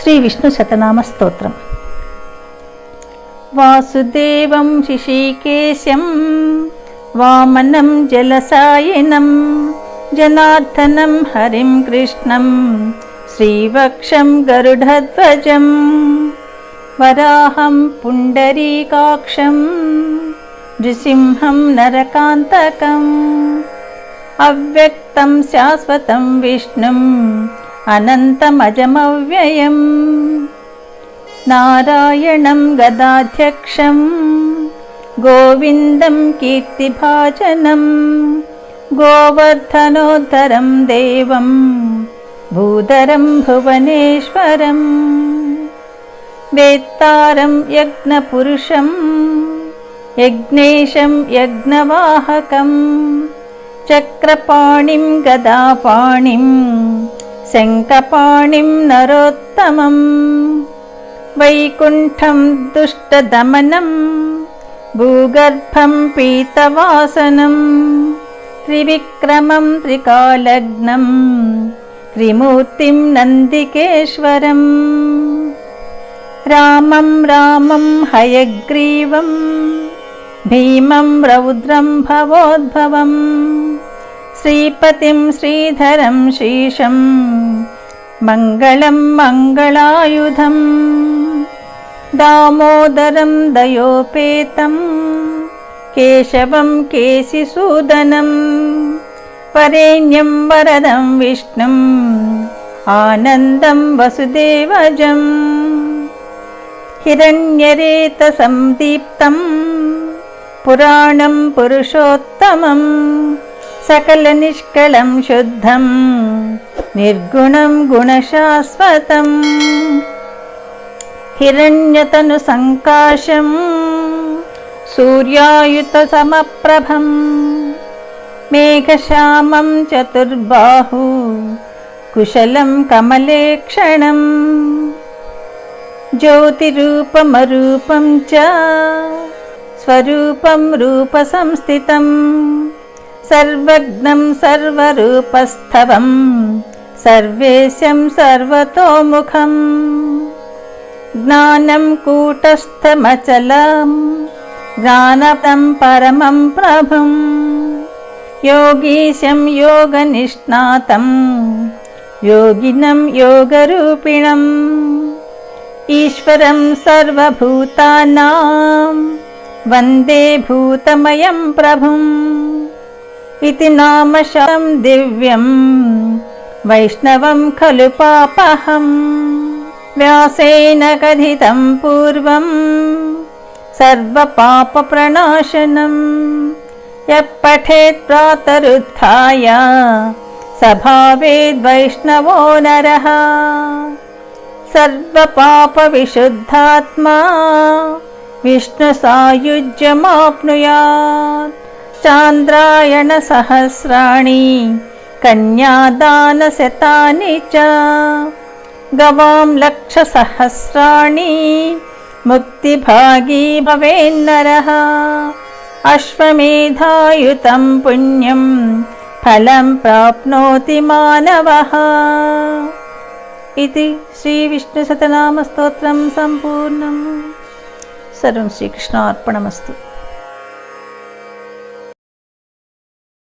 శ్రీ విష్ణు శతనామ స్తోత్రం. వాసుదేవం శిశీకేశం వామనం జలసాయనం జనార్దనం హరిం కృష్ణం శ్రీవక్షం గరుడధ్వజం వరాహం పుండరీకాక్షం నృసింహం నరకాంతకం అవ్యక్తం శాశ్వతం విష్ణుం अनन्तमजमव्ययम्। नारायणं गदाध्यक्षं गोविन्दं कीर्तिभाजनं गोवर्धनोद्धरं देवं भूधरं भुवनेश्वरम् वेत्तारं यज्ञपुरुषं यज्ञेशं यज्ञवाहकम् चक्रपाणिं गदापाणिम् शङ्कपाणिं नरोत्तमम्। वैकुण्ठं दुष्टदमनं। भूगर्भं पीतवासनं। त्रिविक्रमं त्रिकालग्नं। त्रिमूर्तिं नन्दिकेश्वरम्। रामं रामं हयग्रीवं भीमं रौद्रं भवोद्भवम् श्रीपतिं श्रीधरं शीशं मङ्गलं मङ्गलायुधम् दामोदरं दयोपेतं केशवं केशिसूदनं वरेण्यं वरदं विष्णुम् आनन्दं वसुदेवजम् हिरण्यरेतसन्दीप्तं पुराणं पुरुषोत्तमम् सकलनिष्कलं शुद्धं निर्गुणं गुणशाश्वतम् हिरण्यतनुसङ्काशम् सूर्यायुतसमप्रभम् मेघश्यामं चतुर्बाहु कुशलं कमलेक्षणम् ज्योतिरूपमरूपं च स्वरूपं रूपसंस्थितम् सर्वज्ञं सर्वरूपस्थवं सर्वेशं सर्वतोमुखम् ज्ञानं कूटस्थमचलं ज्ञानदं परमं प्रभुं। योगीशं योगनिष्णातं योगिनं योगरूपिणम्। ईश्वरं सर्वभूतानां वन्दे भूतमयं प्रभुम् इति नाम शं दिव्यं। वैष्णवं खलु पापहम् व्यासेन कथितं पूर्वं। सर्वपापप्रणाशनम् यः पठेत् प्रातरुत्थाय। सभावेद्वैष्णवो नरः। सर्वपापविशुद्धात्मा। विष्णुसायुज्यमाप्नुयात् चान्द्रायणसहस्राणि कन्यादानशतानि च। गवां लक्षसहस्राणि मुक्तिभागी भवेन्नरः अश्वमेधायुतं पुण्यं फलं प्राप्नोति मानवः। इति श्रीविष्णुशतनामस्तोत्रं सम्पूर्णम्। सर्वं श्रीकृष्णार्पणमस्तु